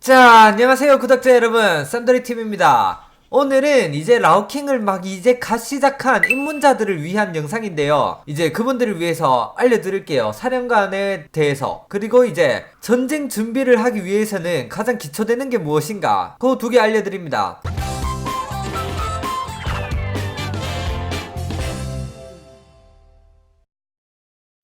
자, 안녕하세요, 구독자 여러분. 썬더리 팀입니다. 오늘은 이제 라우킹을 막 이제 갓 시작한 입문자들을 위한 영상인데요. 이제 그분들을 위해서 알려드릴게요. 사령관에 대해서. 그리고 이제 전쟁 준비를 하기 위해서는 가장 기초되는 게 무엇인가. 그 두 개 알려드립니다.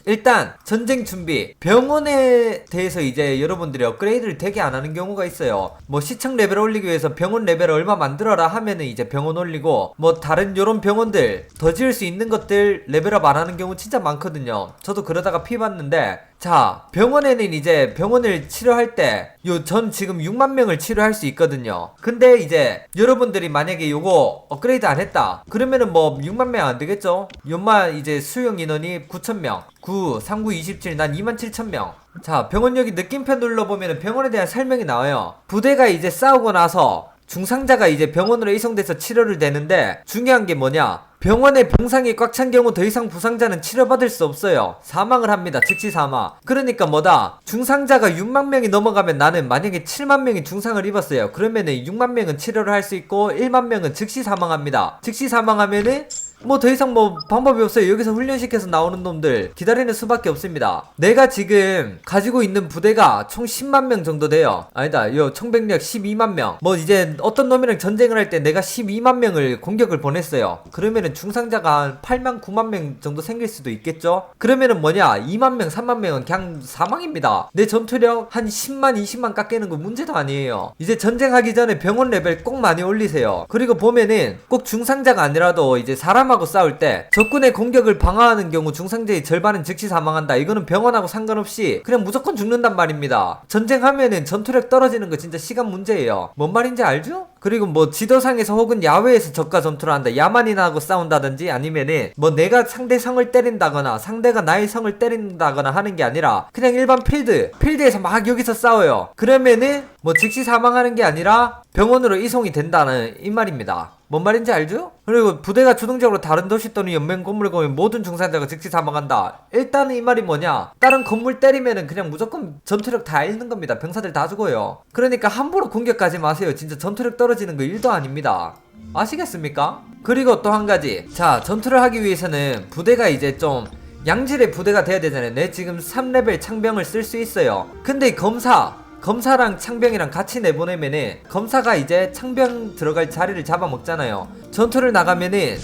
일단 전쟁 준비 병원에 대해서 이제 여러분들이 업그레이드를 되게 안 하는 경우가 있어요. 뭐 시청 레벨 올리기 위해서 병원 레벨 얼마 만들어라 하면은 이제 병원 올리고 뭐 다른 요런 병원들 더 지을 수 있는 것들 레벨업 안 하는 경우 진짜 많거든요. 저도 그러다가 피 봤는데 자 병원에는 이제 병원을 치료할 때 요 전 지금 6만 명을 치료할 수 있거든요 근데 이제 여러분들이 만약에 요거 업그레이드 안 했다 그러면은 뭐 6만 명 안 되겠죠 연말 이제 수용 인원이 9천 명 9, 39, 27, 난 2만 7천 명. 자, 병원 여기 느낌표 눌러보면 병원에 대한 설명이 나와요. 부대가 이제 싸우고 나서 중상자가 이제 병원으로 이송돼서 치료를 되는데 중요한 게 뭐냐? 병원에 병상이 꽉 찬 경우 더 이상 부상자는 치료받을 수 없어요. 사망을 합니다. 즉시 사망. 그러니까 뭐다? 중상자가 6만 명이 넘어가면 나는 만약에 7만 명이 중상을 입었어요. 그러면은 6만 명은 치료를 할 수 있고 1만 명은 즉시 사망합니다. 즉시 사망하면은 뭐 더 이상 뭐 방법이 없어요. 여기서 훈련시켜서 나오는 놈들 기다리는 수밖에 없습니다. 내가 지금 가지고 있는 부대가 총 10만 명 정도 돼요. 아니다. 요 총병력 12만 명. 뭐 이제 어떤 놈이랑 전쟁을 할 때 내가 12만 명을 공격을 보냈어요. 그러면은 중상자가 한 8만 9만 명 정도 생길 수도 있겠죠? 그러면은 뭐냐? 2만 명, 3만 명은 그냥 사망입니다. 내 전투력 한 10만, 20만 깎이는 거 문제도 아니에요. 이제 전쟁하기 전에 병원 레벨 꼭 많이 올리세요. 그리고 보면은 꼭 중상자가 아니라도 이제 사람하고 싸울 때 적군의 공격을 방어하는 경우 중상자의 절반은 즉시 사망한다. 이거는 병원하고 상관없이 그냥 무조건 죽는단 말입니다. 전쟁하면은 전투력 떨어지는 거 진짜 시간 문제예요. 뭔 말인지 알죠? 그리고 뭐 지도상에서 혹은 야외에서 적과 전투를 한다. 야만인하고 싸운다든지 아니면은 뭐 내가 상대 성을 때린다거나 상대가 나의 성을 때린다거나 하는 게 아니라 그냥 일반 필드 필드에서 막 여기서 싸워요. 그러면은 뭐 즉시 사망하는 게 아니라 병원으로 이송이 된다는 이 말입니다. 뭔 말인지 알죠? 그리고 부대가 주동적으로 다른 도시 또는 연맹 건물을 거면 모든 중상자가 즉시 사망한다. 일단은 이 말이 뭐냐? 다른 건물 때리면은 그냥 무조건 전투력 다 잃는 겁니다. 병사들 다 죽어요. 그러니까 함부로 공격하지 마세요. 진짜 전투력 떨어지는 거 1도 아닙니다. 아시겠습니까? 그리고 또 한 가지. 자, 전투를 하기 위해서는 부대가 이제 좀 양질의 부대가 돼야 되잖아요. 내 지금 3레벨 창병을 쓸 수 있어요. 근데 검사 검사랑 창병이랑 같이 내보내면은 검사가 이제 창병 들어갈 자리를 잡아먹잖아요. 전투를 나가면은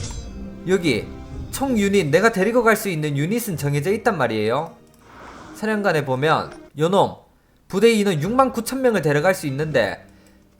여기 총 유닛 내가 데리고 갈 수 있는 유닛은 정해져 있단 말이에요. 사령관에 보면 요놈 부대 인원 6만 9천 명을 데려갈 수 있는데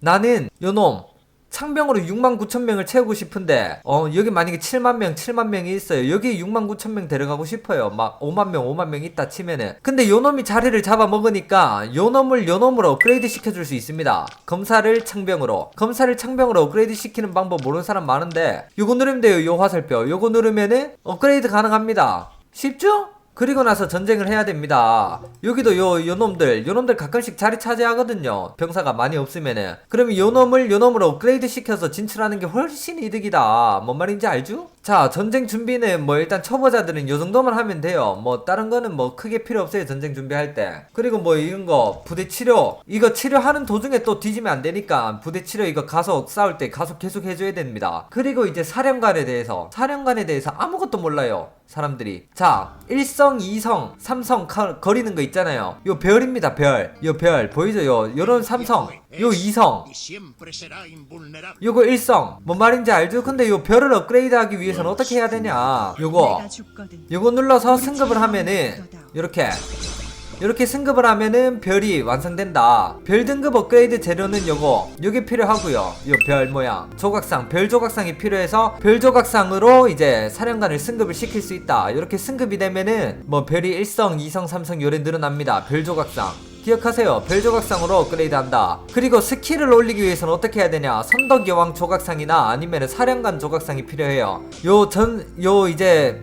나는 요놈 창병으로 6만 9천 명을 채우고 싶은데 어 여기 만약에 7만 명 7만 명이 있어요. 여기 6만 9천 명 데려가고 싶어요. 막 5만 명 5만 명 있다 치면은. 근데 요놈이 자리를 잡아먹으니까 요놈을 요놈으로 업그레이드 시켜줄 수 있습니다. 검사를 창병으로. 검사를 창병으로 업그레이드 시키는 방법 모르는 사람 많은데 요거 누르면 돼요. 요 화살표. 요거 누르면은 업그레이드 가능합니다. 쉽죠? 그리고 나서 전쟁을 해야 됩니다. 여기도 요, 요 놈들, 요 놈들 가끔씩 자리 차지하거든요. 병사가 많이 없으면은. 그러면 요 놈을 요 놈으로 업그레이드 시켜서 진출하는 게 훨씬 이득이다. 뭔 말인지 알죠? 자, 전쟁 준비는 뭐 일단 초보자들은 요 정도만 하면 돼요. 뭐 다른 거는 뭐 크게 필요 없어요. 전쟁 준비할 때. 그리고 뭐 이런 거, 부대 치료. 이거 치료하는 도중에 또 뒤지면 안 되니까 부대 치료 이거 가속 싸울 때 가속 계속 해줘야 됩니다. 그리고 이제 사령관에 대해서. 사령관에 대해서 아무것도 몰라요. 사람들이. 자, 1성, 2성, 3성 가- 거리는 거 있잖아요. 요 별입니다, 별. 요 별. 보이죠? 요, 요런 3성. 요 2성. y siempre será invulnerable. 요거 1성. 뭔 말인지 알죠? 근데 요 별을 업그레이드 하기 위해서는 어떻게 해야 되냐? 요거. 요거 눌러서 승급을 하면은 요렇게 요렇게 승급을 하면은 별이 완성된다 별 등급 업그레이드 재료는 요거 요게 필요하고요 요 별 모양 조각상 별 조각상이 필요해서 별 조각상으로 이제 사령관을 승급을 시킬 수 있다 요렇게 승급이 되면은 뭐 별이 1성 2성 3성 요래 늘어납니다 별 조각상 기억하세요. 별 조각상으로 업그레이드 한다. 그리고 스킬을 올리기 위해서는 어떻게 해야 되냐? 선덕 여왕 조각상이나 아니면 사령관 조각상이 필요해요. 요 전, 요 이제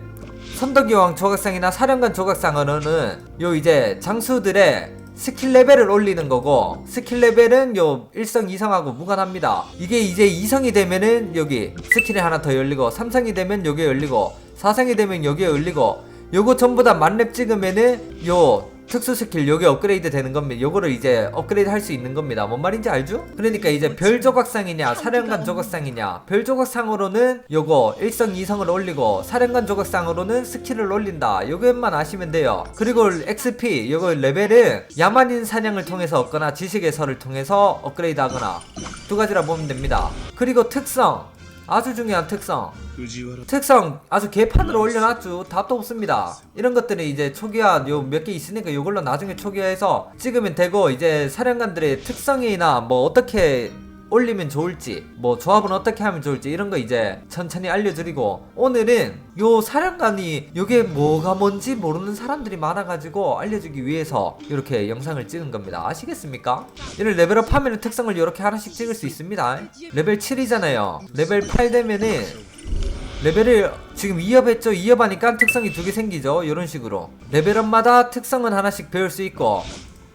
선덕여왕 조각상이나 사령관 조각상으로는 요 이제 장수들의 스킬 레벨을 올리는 거고 스킬 레벨은 요 1성 2성하고 무관합니다 이게 이제 2성이 되면은 여기 스킬이 하나 더 열리고 3성이 되면 요게 열리고 4성이 되면 여기에 열리고 요거 전부 다 만렙 찍으면은 요 특수 스킬 요게 업그레이드 되는 겁니다. 요거를 이제 업그레이드 할 수 있는 겁니다. 뭔 말인지 알죠? 그러니까 이제 별 조각상이냐 사령관 조각상이냐 별 조각상으로는 요거 1성 2성을 올리고 사령관 조각상으로는 스킬을 올린다. 요것만 아시면 돼요. 그리고 XP 요거 레벨은 야만인 사냥을 통해서 얻거나 지식의 설을 통해서 업그레이드 하거나 두 가지라 보면 됩니다. 그리고 특성 아주 중요한 특성 특성 아주 개판으로 올려놨죠. 답도 없습니다. 이런 것들은 이제 초기화 요 몇 개 있으니까 요걸로 나중에 초기화해서 찍으면 되고 이제 사령관들의 특성이나 뭐 어떻게 올리면 좋을지 뭐 조합은 어떻게 하면 좋을지 이런 거 이제 천천히 알려드리고 오늘은 요 사령관이 요게 뭐가 뭔지 모르는 사람들이 많아가지고 알려주기 위해서 이렇게 영상을 찍은 겁니다. 아시겠습니까? 이를 레벨업 하면 특성을 이렇게 하나씩 찍을 수 있습니다. 레벨 7이잖아요. 레벨 8 되면은 레벨을 지금 2업 했죠? 2업 하니까 특성이 두 개 생기죠? 이런 식으로. 레벨업마다 특성은 하나씩 배울 수 있고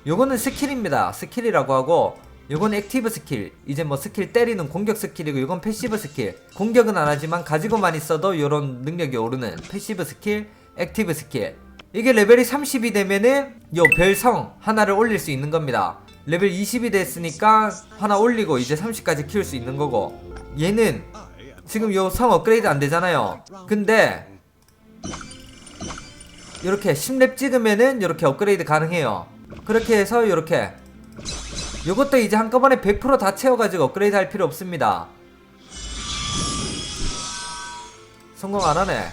요거는 스킬입니다. 스킬이라고 하고 요건 액티브 스킬. 이제 뭐 스킬 때리는 공격 스킬이고 요건 패시브 스킬. 공격은 안 하지만 가지고만 있어도 요런 능력이 오르는 패시브 스킬 액티브 스킬. 이게 레벨이 30이 되면은 요 별성 하나를 올릴 수 있는 겁니다. 레벨 20이 됐으니까 하나 올리고 이제 30까지 키울 수 있는 거고 얘는 지금 요 성 업그레이드 안 되잖아요. 근데 이렇게 10렙 찍으면은 이렇게 업그레이드 가능해요. 그렇게 해서 이렇게 요것도 이제 한꺼번에 100%다 채워가지고 업그레이드 할 필요 없습니다. 성공 안 하네.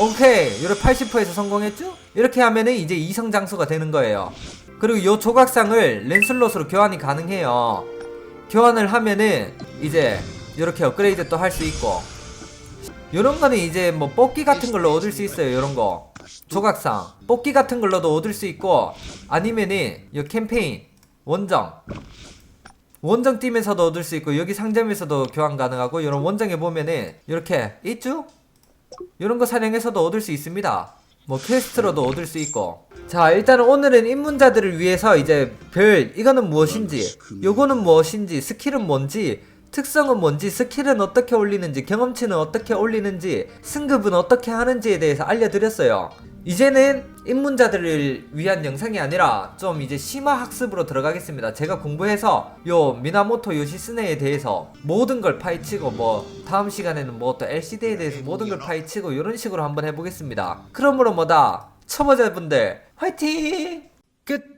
오케이. 이렇게 80%에서 성공했죠? 이렇게 하면은 이제 이성 장소가 되는 거예요. 그리고 요 조각상을 랜슬롯으로 교환이 가능해요. 교환을 하면은 이제 이렇게 업그레이드 또 할 수 있고. 요런 거는 이제 뭐 뽑기 같은 걸로 얻을 수 있어요 요런 거. 조각상. 뽑기 같은 걸로도 얻을 수 있고 아니면은 요 캠페인 원정. 원정 뛰면서도 얻을 수 있고 여기 상점에서도 교환 가능하고 요런 원정에 보면은 이렇게 있죠? 요런 거 사냥해서도 얻을 수 있습니다 뭐 퀘스트로도 얻을 수 있고. 자 일단은 오늘은 입문자들을 위해서 이제 별 이거는 무엇인지 요거는 무엇인지 스킬은 뭔지 특성은 뭔지 스킬은 어떻게 올리는지 경험치는 어떻게 올리는지 승급은 어떻게 하는지에 대해서 알려드렸어요 이제는 입문자들을 위한 영상이 아니라 좀 이제 심화 학습으로 들어가겠습니다 제가 공부해서 요 미나모토 요시스네에 대해서 모든 걸 파헤치고 뭐 다음 시간에는 뭐 또 LCD에 대해서 모든 걸 파헤치고 이런 식으로 한번 해보겠습니다 그러므로 뭐다 초보자분들 화이팅! 끝!